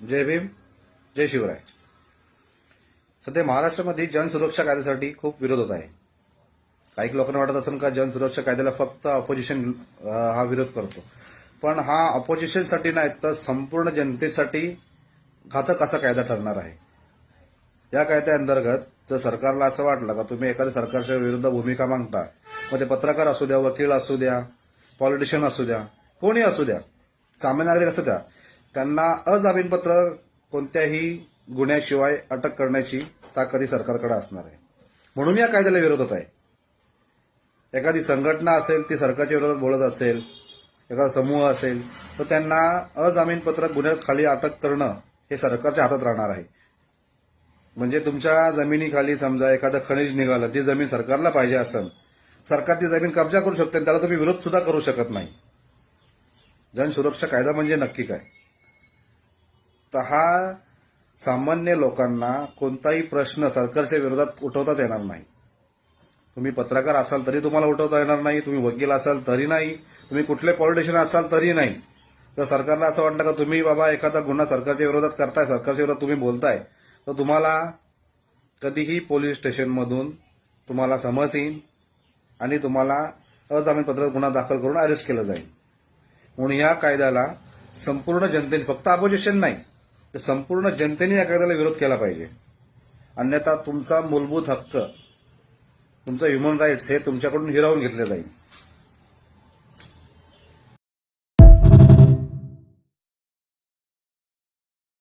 जय भीम जय शिवराय. सध्या महाराष्ट्रामध्ये जनसुरक्षा कायद्यासाठी खूप विरोध होत आहे. काही लोकांना वाटत असेल का जनसुरक्षा कायद्याला फक्त ऑपोजिशन हा विरोध करतो. पण हा ऑपोजिशनसाठी नाही तर संपूर्ण जनतेसाठी घातक असा कायदा ठरणार आहे. या कायद्याअंतर्गत जर सरकारला असं वाटलं का तुम्ही एखाद्या सरकारच्या विरुद्ध भूमिका मागता मग ते पत्रकार असू द्या वकील असू द्या पॉलिटिशियन असू द्या कोणी असू द्या सामान्य नागरिक असू द्या त्यांना अजामीनपत्र कोणत्याही गुन्ह्याशिवाय अटक करण्याची ताकदी सरकारकडे असणार आहे. म्हणून या कायद्याला विरोध होत आहे. एखादी संघटना असेल ती सरकारच्या विरोधात बोलत असेल एखादा समूह असेल तर त्यांना अजामीनपत्र गुन्ह्यात खाली अटक करणं हे सरकारच्या हातात राहणार आहे. म्हणजे तुमच्या जमिनीखाली समजा एखादं खनिज निघालं ती जमीन सरकारला पाहिजे असेल सरकार ती जमीन कब्जा करू शकते आणि त्याला तुम्ही विरोध सुद्धा करू शकत नाही. जनसुरक्षा कायदा म्हणजे नक्की काय? हा सामान्य लोकांना कोणताही प्रश्न सरकारच्या विरोधात उठवताच येणार नाही. तुम्ही पत्रकार असाल तरी तुम्हाला उठवता येणार नाही तुम्ही वकील असाल तरी नाही तुम्ही कुठले पॉलिटिशियन असाल तरी नाही. तर सरकारला असं वाटलं का तुम्ही बाबा एखादा गुन्हा सरकारच्या विरोधात करताय सरकारच्या विरोधात तुम्ही बोलताय तर तुम्हाला कधीही पोलीस स्टेशनमधून तुम्हाला समज येईल आणि तुम्हाला अजामीनपत्रात गुन्हा दाखल करून अरेस्ट केलं जाईल. म्हणून या कायद्याला संपूर्ण जनतेने फक्त अपोजिशन नाही तर संपूर्ण जनतेने या कायद्याला विरोध केला पाहिजे. अन्यथा तुमचा मूलभूत हक्क तुमचं ह्युमन राईट्स हे तुमच्याकडून हिरावून घेतले जाईल.